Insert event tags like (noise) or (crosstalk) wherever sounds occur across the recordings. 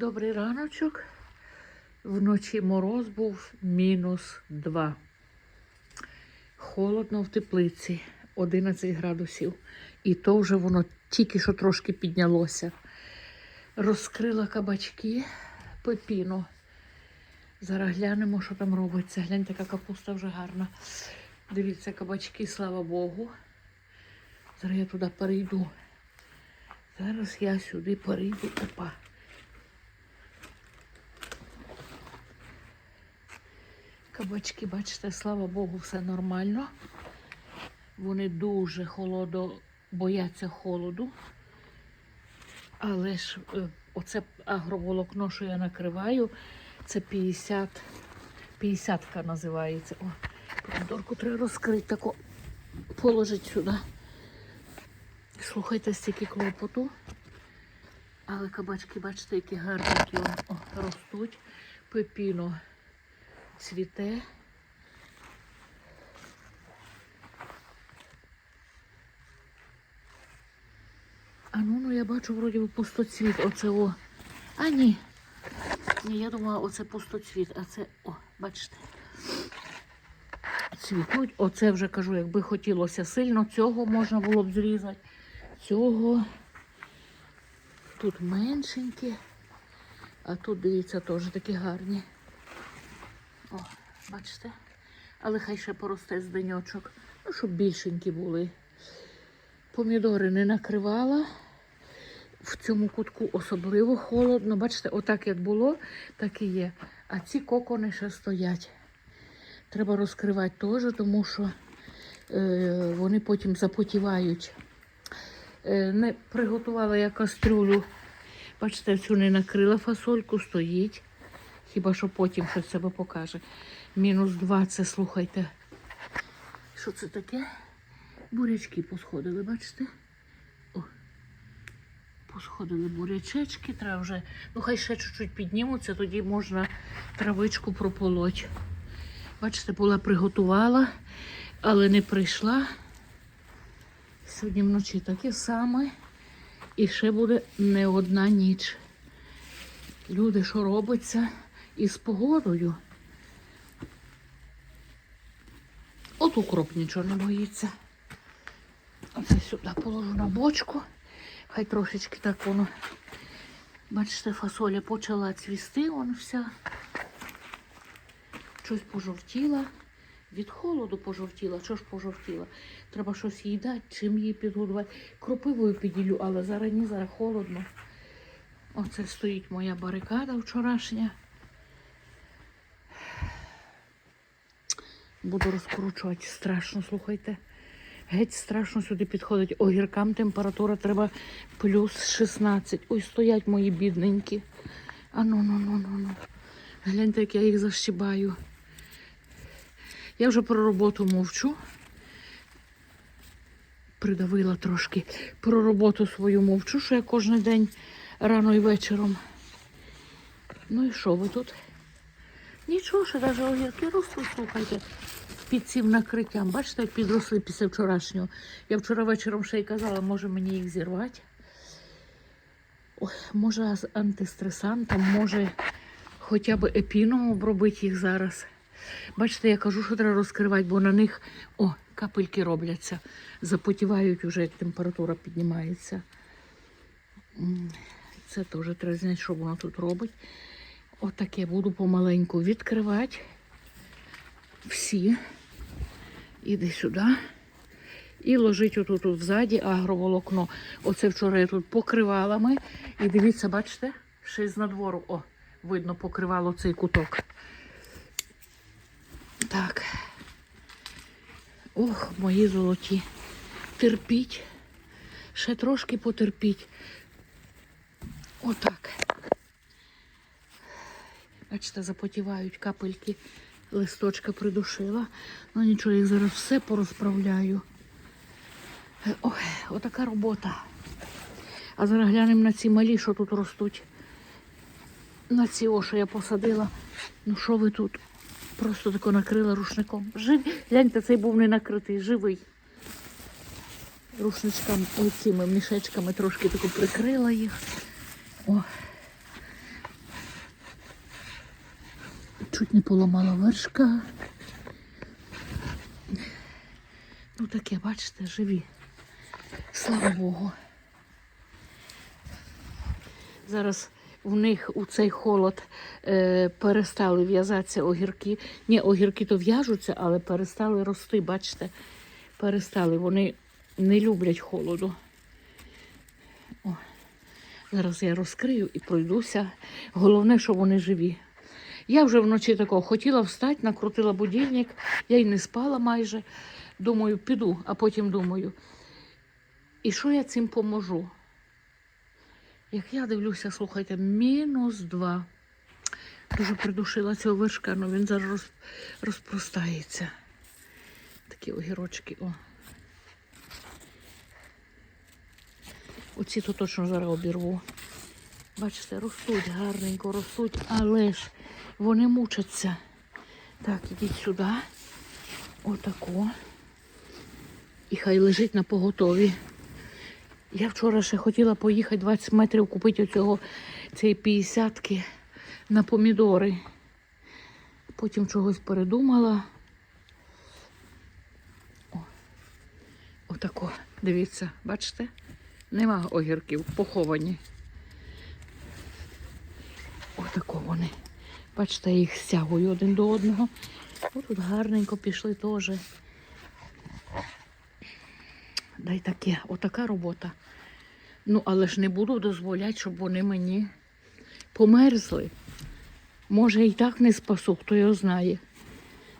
Добрий раночок. Вночі мороз був мінус 2. Холодно в теплиці 11 градусів. І то вже воно тільки що трошки піднялося. Розкрила кабачки пепіно. Зараз глянемо, що там робиться. Гляньте, яка капуста вже гарна. Дивіться, кабачки, слава Богу. Зараз я туди перейду. Зараз я сюди перейду. Опа. Кабачки, бачите, слава Богу, все нормально. Вони дуже холодо, бояться холоду. Але ж е, оце агроволокно, що я накриваю, це 50, 50 називається. О, помідорку треба розкрити, тако положити сюди. Слухайте, стільки клопоту. Але кабачки, бачите, які он, ростуть. Пепіно цвіте. А ну, ну я бачу, вроді би пустоцвіт. Оце о. А ні. Ні, я думала, оце пустоцвіт, а це, о, бачите. Цвітуть. Оце вже кажу, якби хотілося сильно, цього можна було б зрізати. Цього тут меншенькі, а тут, дивіться, теж такі гарні. О, бачите? Але хай ще поросте з деньочок. Ну, щоб більшенькі були. Помідори не накривала. В цьому кутку особливо холодно. Бачите, отак як було, так і є. А ці кокони ще стоять. Треба розкривати теж, тому що е, вони потім запотівають. Е, не приготувала я кастрюлю. Бачите, цю не накрила фасольку, стоїть. Хіба що потім щось себе покаже. Мінус два це слухайте. Що це таке? Бурячки посходили, бачите? О, посходили бурячечки, треба вже, ну хай ще чуть-чуть піднімуться, тоді можна травичку прополоть. Бачите, була приготувала, але не прийшла. Сьогодні вночі таке саме. І ще буде не одна ніч. Люди, що робиться із погодою? От укроп нічого не боїться. Оце сюди положу на бочку. Хай трошечки так воно. Бачите, фасоля почала цвісти, вон вся. Щось пожовтіла. Від холоду пожовтіла. Що ж пожовтіла? Треба щось їй дати, чим її підгодувати. Кропивою піділю, але зараз ні, зараз холодно. Оце стоїть моя барикада вчорашня. Буду розкручувати. Страшно, слухайте. Геть страшно сюди підходить. Огіркам температура треба плюс 16. Ой, стоять мої бідненькі. А ну, ну, ну, ну, ну. Гляньте, як я їх защибаю. Я вже про роботу мовчу. Придавила трошки. Про роботу свою мовчу, що я кожен день рано і вечором. Ну і що ви тут? Нічого, що навіть огірки ростуть, слухайте, під цим накриттям. Бачите, як підросли після вчорашнього. Я вчора вечором ще й казала, може мені їх зірвати. Ой, може з антистресантом, може хоча б епіном обробити їх зараз. Бачите, я кажу, що треба розкривати, бо на них о, капельки робляться. Запотівають вже, як температура піднімається. Це теж треба знати, що воно тут робить. Отаке буду помаленьку відкривати. Всі. Іди сюди. І ложить отут от взаді агроволокно. Оце вчора я тут покривалами. І дивіться, бачите, ще з надвору. О, видно, покривало цей куток. Так. Ох, мої золоті. Терпіть. Ще трошки потерпіть. Отак. Бачите, запотівають капельки. Листочка придушила. Ну нічого, їх зараз все порозправляю. Е, Ой, отака робота. А зараз глянемо на ці малі, що тут ростуть. На ці о, що я посадила. Ну що ви тут? Просто тако накрила рушником. Жив... Гляньте, цей був не накритий, живий. Рушничками, цими мішечками трошки тако прикрила їх. О. Чуть не поламала вершка. Ну таке, бачите, живі. Слава Богу. Зараз в них у цей холод е, перестали в'язатися огірки. Ні, огірки то в'яжуться, але перестали рости, бачите, перестали. Вони не люблять холоду. О, зараз я розкрию і пройдуся. Головне, що вони живі. Я вже вночі такого хотіла встати, накрутила будильник, я й не спала майже. Думаю, піду, а потім думаю, і що я цим поможу? Як я дивлюся, слухайте, мінус два. Дуже придушила цього вершка, але він зараз роз, розпростається. Такі огірочки. О. Оці то точно зараз обірву. Бачите, ростуть гарненько, ростуть, але ж вони мучаться. Так, ідіть сюди. Отако. І хай лежить на поготові. Я вчора ще хотіла поїхати 20 метрів купити оцього цієї 50 на помідори. Потім чогось передумала. Отако, дивіться, бачите? Нема огірків, поховані. Отако вони. Бачите, я їх стягую один до одного. О, тут гарненько пішли теж. Дай таке, отака робота. Ну, але ж не буду дозволяти, щоб вони мені померзли. Може, і так не спасу, хто його знає.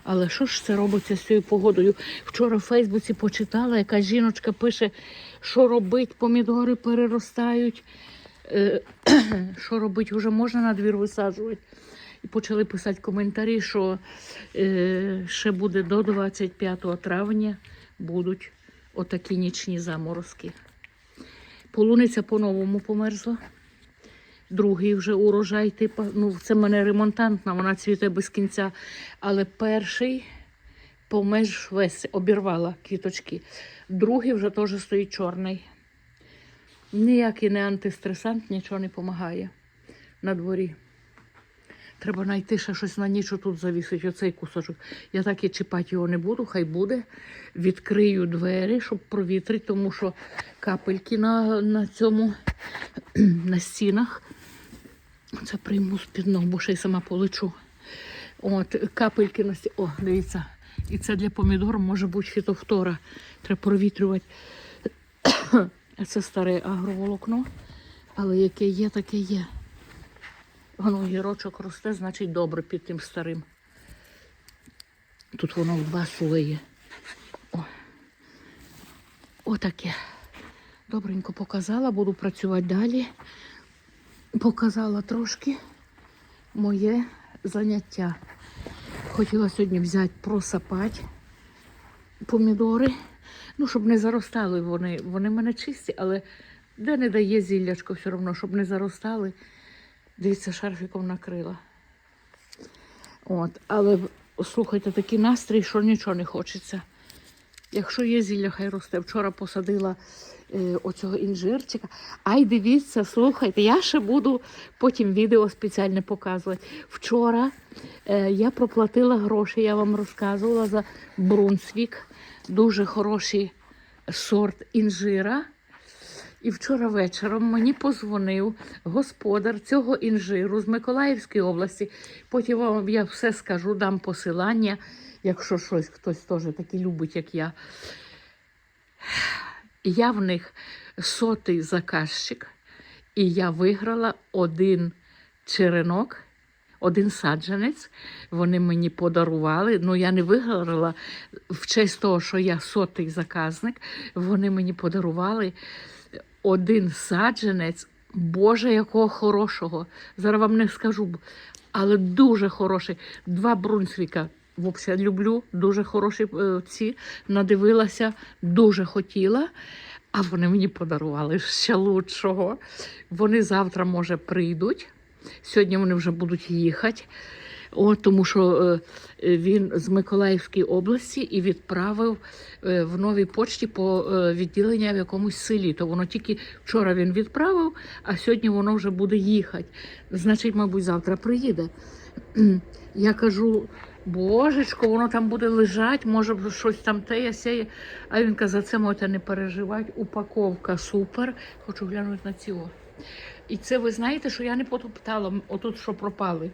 Але що ж це робиться з цією погодою? Вчора в Фейсбуці почитала, яка жіночка пише, що робить, помідори переростають. Е, (clears throat) що робить, вже можна на двір висаджувати. І почали писати коментарі, що е, ще буде до 25 травня будуть отакі нічні заморозки. Полуниця по-новому померзла. Другий вже урожай, типу, ну це в мене ремонтантна, вона цвіте без кінця. Але перший помеж весь обірвала квіточки. Другий вже теж стоїть чорний. Ніякий не антистресант, нічого не допомагає на дворі. Треба знайти ще щось на ніч тут завісить, оцей кусочок. Я так і чіпати його не буду, хай буде. Відкрию двері, щоб провітрити, тому що капельки на, на цьому (clears throat) на стінах. Це прийму з-під ног, бо ще й сама полечу. От, капельки на стінах. О, дивіться. І це для помідор може бути фітофтора. Треба провітрювати. (clears throat) Це старе агроволокно. Але яке є, таке є. Воно гірочок росте, значить добре під тим старим. Тут воно в два слої. Отаке. Добренько показала, буду працювати далі. Показала трошки моє заняття. Хотіла сьогодні взяти просапати помідори. Ну, щоб не заростали вони. Вони в мене чисті, але де не дає зіллячко все одно, щоб не заростали. Дивіться, шарфіком накрила. От, але слухайте, такий настрій, що нічого не хочеться. Якщо є зілля, хай росте. Вчора посадила е, оцього інжирчика. Ай, дивіться, слухайте, я ще буду потім відео спеціальне показувати. Вчора е, я проплатила гроші, я вам розказувала за Брунсвік. Дуже хороший сорт інжира. І вчора вечором мені позвонив господар цього інжиру з Миколаївської області. Потім вам я все скажу, дам посилання, якщо щось хтось теж такий любить, як я. Я в них сотий заказчик, і я виграла один черенок, один саджанець. Вони мені подарували. Ну, я не виграла в честь того, що я сотий заказник. Вони мені подарували один саджанець, Боже, якого хорошого. Зараз вам не скажу, але дуже хороший. Два брунсвіка. Взагалі люблю, дуже хороші е, ці надивилася, дуже хотіла, а вони мені подарували ще лучшого. Вони завтра, може, прийдуть. Сьогодні вони вже будуть їхати. От, тому що е, е, він з Миколаївської області і відправив е, в новій почті по відділення в якомусь селі. То воно тільки вчора він відправив, а сьогодні воно вже буде їхати. Значить, мабуть, завтра приїде. (clears throat) Я кажу, божечко, воно там буде лежати, може щось там теє сяє. А він каже, за це можете не переживати. Упаковка супер. Хочу глянути на цього. І це ви знаєте, що я не потоптала, отут що пропали.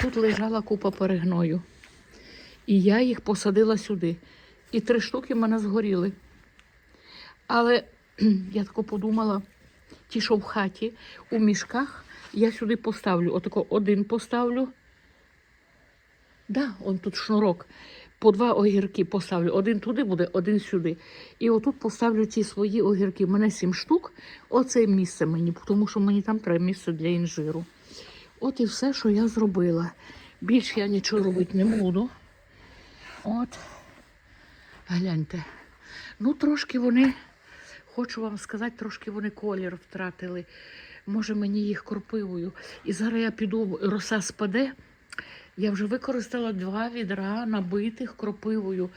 Тут лежала купа перегною. І я їх посадила сюди. І три штуки в мене згоріли. Але (clears throat) я тако подумала, ті, що в хаті, у мішках, я сюди поставлю. Отако один поставлю. Да, он тут шнурок. По два огірки поставлю. Один туди буде, один сюди. І отут поставлю ті свої огірки. У мене сім штук. Оце місце мені, тому що мені там треба місце для інжиру. От і все, що я зробила. Більше я нічого робити не буду. От. Гляньте. Ну, трошки вони, хочу вам сказати, трошки вони колір втратили. Може, мені їх кропивою. І зараз я піду, роса спаде. Я вже використала два відра набитих кропивою.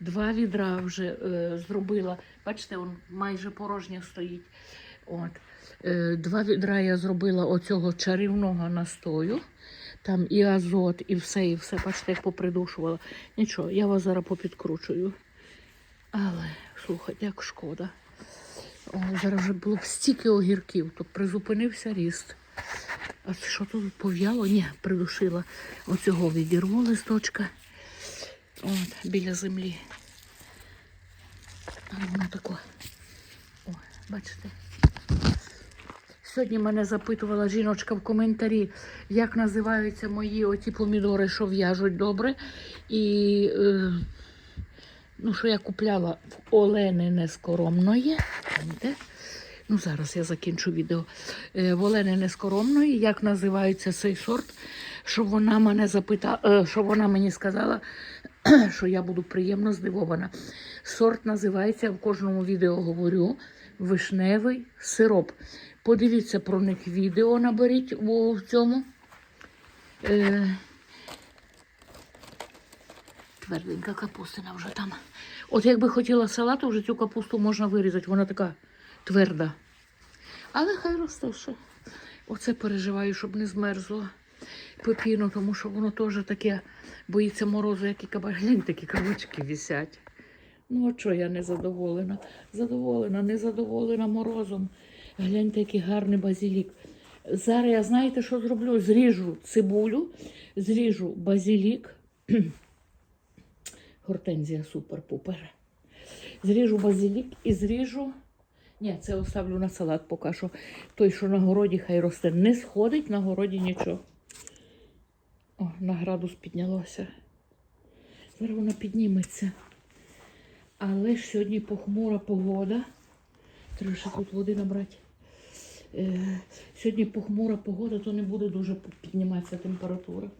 Два відра вже е, зробила. Бачите, он майже порожнє стоїть. От. Е, два відра я зробила оцього чарівного настою. Там і азот, і все, і все. Бачите, як попридушувала. Нічого, я вас зараз попідкручую. Але, слухайте, як шкода. О, зараз вже було б стільки огірків, то призупинився ріст. А що тут пов'яло? Ні, придушила. Оцього відірву листочка. От, біля землі. А воно тако. О, бачите. Сьогодні мене запитувала жіночка в коментарі, як називаються мої оті помідори, що в'яжуть добре. І е, ну, що я купляла в Олени Нескоромної. Ну, зараз я закінчу відео. Е, в Олени Нескоромної, як називається цей сорт, щоб вона мене запитала, е, щоб вона мені сказала, (clears throat) що я буду приємно здивована. Сорт називається, в кожному відео говорю, вишневий сироп. Подивіться про них відео, наберіть в цьому. Е, тверденька капустина вже там. От якби хотіла салату, вже цю капусту можна вирізати, вона така тверда. Але хай росте ще. Оце переживаю, щоб не змерзло пепіно, тому що воно теж таке боїться морозу, як і кабак. (laughs) Глянь, такі кавички висять. Ну, а чого я не задоволена? Задоволена, не задоволена морозом. Гляньте, який гарний базилік. Зараз я знаєте, що зроблю? Зріжу цибулю, зріжу базилік. (clears throat) Гортензія супер-пупер. Зріжу базилік і зріжу. Ні, це оставлю на салат поки що. Той, що на городі, хай росте. Не сходить на городі нічого. О, на градус піднялося. Зараз вона підніметься. Але ж сьогодні похмура погода. Треба ще тут води набрати. Е, сьогодні похмура погода, то не буде дуже підніматися температура.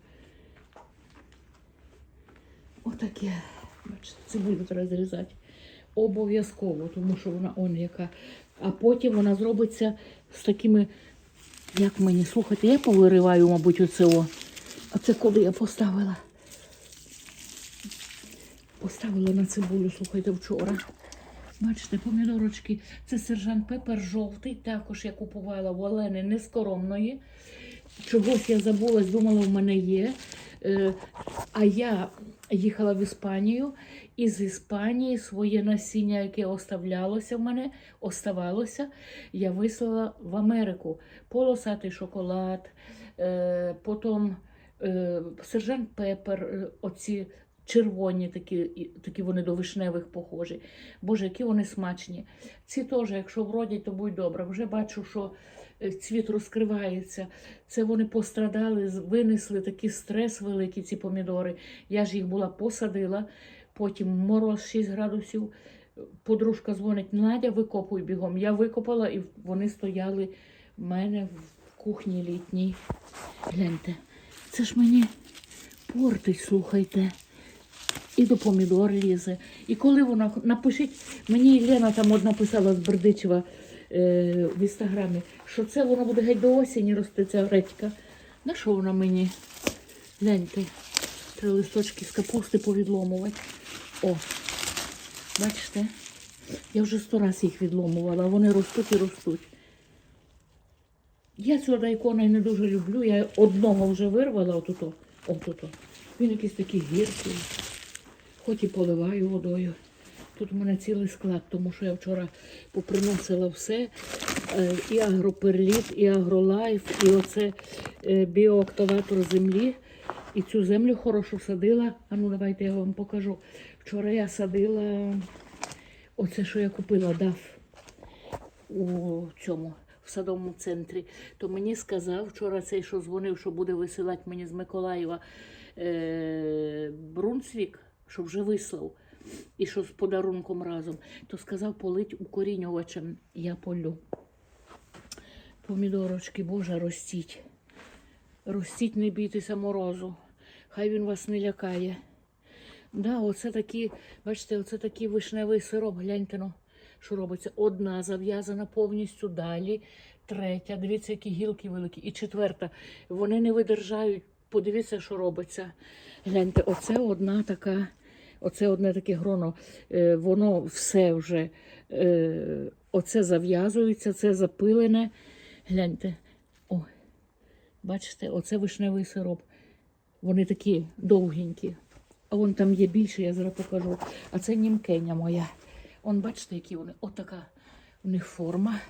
Отаке. Бачите, цибулю треба зрізати. Обов'язково, тому що вона он яка. А потім вона зробиться з такими, як мені, слухайте, я повириваю, мабуть, оце о. А це коли я поставила? Поставила на цибулю, слухайте, вчора. Бачите, помідорочки. Це сержант Пепер жовтий. Також я купувала в Олени нескоромної. Чогось я забулась, думала, в мене є. Е, А я їхала в Іспанію, і з Іспанії своє насіння, яке оставлялося в мене, оставалося, я вислала в Америку. Полосатий шоколад, е, потім сержант Пепер, е, оці червоні, такі, такі вони до вишневих похожі. Боже, які вони смачні. Ці теж, якщо вродять, то будь добре. Вже бачу, що е, цвіт розкривається. Це вони пострадали, винесли такий стрес великий, ці помідори. Я ж їх була посадила, потім мороз 6 градусів. Подружка дзвонить, Надя, викопуй бігом. Я викопала і вони стояли в мене в кухні літній. Гляньте, це ж мені портить, слухайте. І до помідор лізе. І коли вона напишіть, мені Лена там одна писала з Бердичева е, в інстаграмі, що це воно буде геть до осені рости, ця редька. На що вона мені? Гляньте, три листочки з капусти повідломувати. О, бачите? Я вже сто раз їх відломувала, вони ростуть і ростуть. Я цього дайкона не дуже люблю. Я одного вже вирвала отуто. отуто. Він якийсь такий гіркий. Хоч і поливаю водою. Тут у мене цілий склад, тому що я вчора поприносила все. Е, І агроперліт, і агролайф, і оце е, землі. І цю землю хорошо садила. А ну давайте я вам покажу. Вчора я садила оце, що я купила, дав у цьому в садовому центрі. То мені сказав вчора цей, що дзвонив, що буде висилати мені з Миколаєва е- Брунсвік, що вже вислав. І що з подарунком разом, то сказав полить укорінювачем. Я полю. Помідорочки, Боже, ростіть. Ростіть, не бійтеся морозу. Хай він вас не лякає. Да, оце такі, бачите, оце такий вишневий сироп, гляньте ну, що робиться. Одна зав'язана повністю далі, третя, дивіться, які гілки великі, і четверта. Вони не видержають. Подивіться, що робиться. Гляньте, оце одна така, оце одне таке гроно. Е, воно все вже, е, оце зав'язується, це запилене. Гляньте. О, бачите, оце вишневий сироп. Вони такі довгенькі. А вон там є більше, я зараз покажу. А це німкеня моя. Он бачите, які вони. Отака у них форма.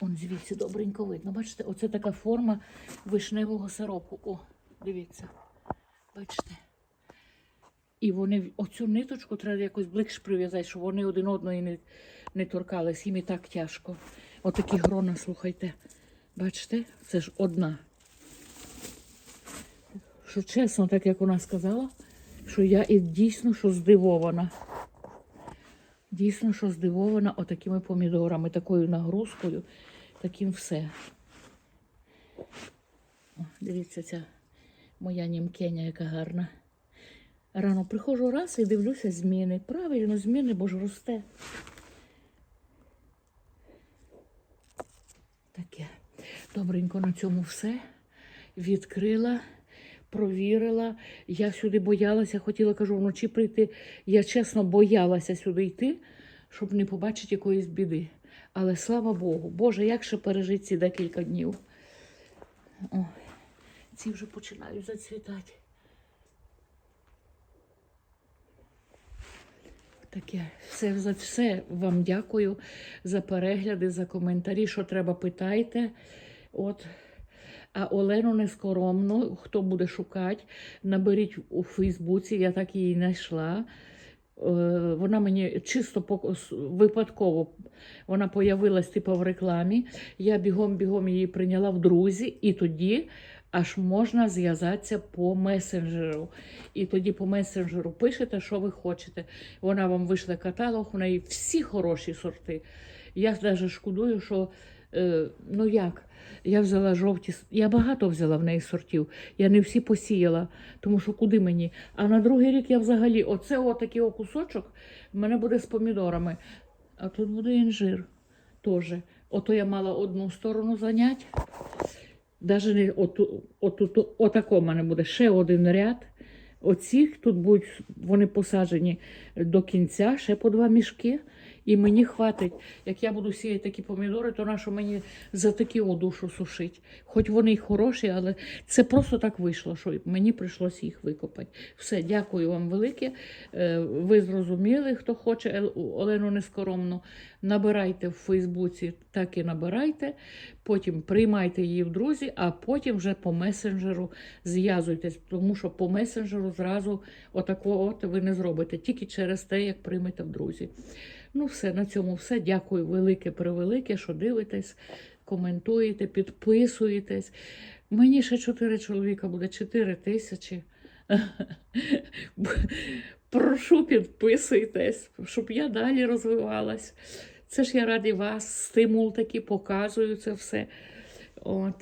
Он звідси добренько видно. Бачите, оце така форма вишневого сиропу. О, дивіться. Бачите? І вони оцю ниточку треба якось ближче прив'язати, щоб вони один одної не, не торкались. Їм і так тяжко. Отакі грона, слухайте. Бачите, це ж одна. Що чесно, так як вона сказала, що я і дійсно що здивована. Дійсно, що здивована отакими помідорами, такою нагрузкою, таким все. О, дивіться, ця моя німкеня, яка гарна. Рано приходжу раз і дивлюся зміни. Правильно, зміни, бо ж росте. Таке. Добренько на цьому все. Відкрила, провірила. Я сюди боялася, хотіла, кажу, вночі прийти. Я чесно боялася сюди йти, щоб не побачити якоїсь біди. Але слава Богу, Боже, як ще пережити ці декілька днів. О, ці вже починають зацвітати. Таке все за все вам дякую за перегляди, за коментарі. Що треба, питайте. От. А Олену нескоромну, хто буде шукати, наберіть у Фейсбуці, я так її знайшла. Е, Вона мені чисто випадково вона появилась типу в рекламі. Я бігом-бігом її прийняла в друзі, і тоді аж можна зв'язатися по месенджеру. І тоді по месенджеру пишете, що ви хочете. Вона вам вийшла каталог, у неї всі хороші сорти. Я навіть шкодую, що е, ну як, я взяла жовті, я багато взяла в неї сортів. Я не всі посіяла, тому що куди мені? А на другий рік я взагалі, оце отакий кусочок в мене буде з помідорами. А тут буде інжир теж. Ото я мала одну сторону занять. Даже не оту, отако в мене буде ще один ряд. Оці тут будуть вони посаджені до кінця, ще по два мішки. І мені хватить, як я буду сіяти такі помідори, то нащо мені за такі душу сушить. Хоч вони й хороші, але це просто так вийшло, що мені прийшлося їх викопати. Все, дякую вам велике. Е, Ви зрозуміли, хто хоче Олену Нескоромну. Набирайте в Фейсбуці, так і набирайте. Потім приймайте її в друзі, а потім вже по месенджеру зв'язуйтесь, тому що по месенджеру зразу отакого от ви не зробите, тільки через те, як приймете в друзі. Ну, все, на цьому все. Дякую велике, превелике, що дивитесь, коментуєте, підписуєтесь. Мені ще чотири чоловіка буде, чотири тисячі. (laughs) Прошу підписуйтесь, щоб я далі розвивалась. Це ж я раді вас, стимул такий, показую це все. От.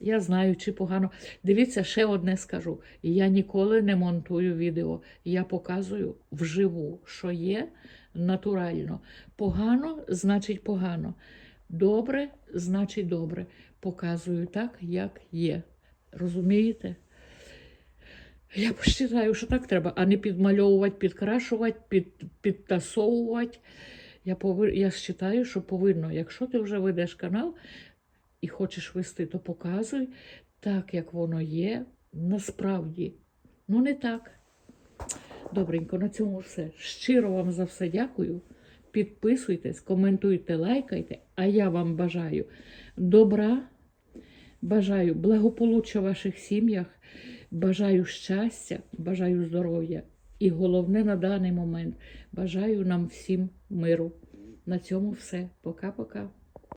Я знаю, чи погано. Дивіться, ще одне скажу. Я ніколи не монтую відео. Я показую вживу, що є натурально. Погано, значить погано. Добре, значить добре. Показую так, як є. Розумієте? Я вважаю, що так треба, а не підмальовувати, підкрашувати, під, підтасовувати. Я, пови... я вважаю, що повинно, якщо ти вже ведеш канал і хочеш вести, то показуй так, як воно є, насправді. Ну, не так. Добренько, на цьому все. Щиро вам за все дякую. Підписуйтесь, коментуйте, лайкайте, а я вам бажаю добра, бажаю благополуччя в ваших сім'ях, бажаю щастя, бажаю здоров'я. І головне на даний момент бажаю нам всім миру. На цьому все. Пока-пока.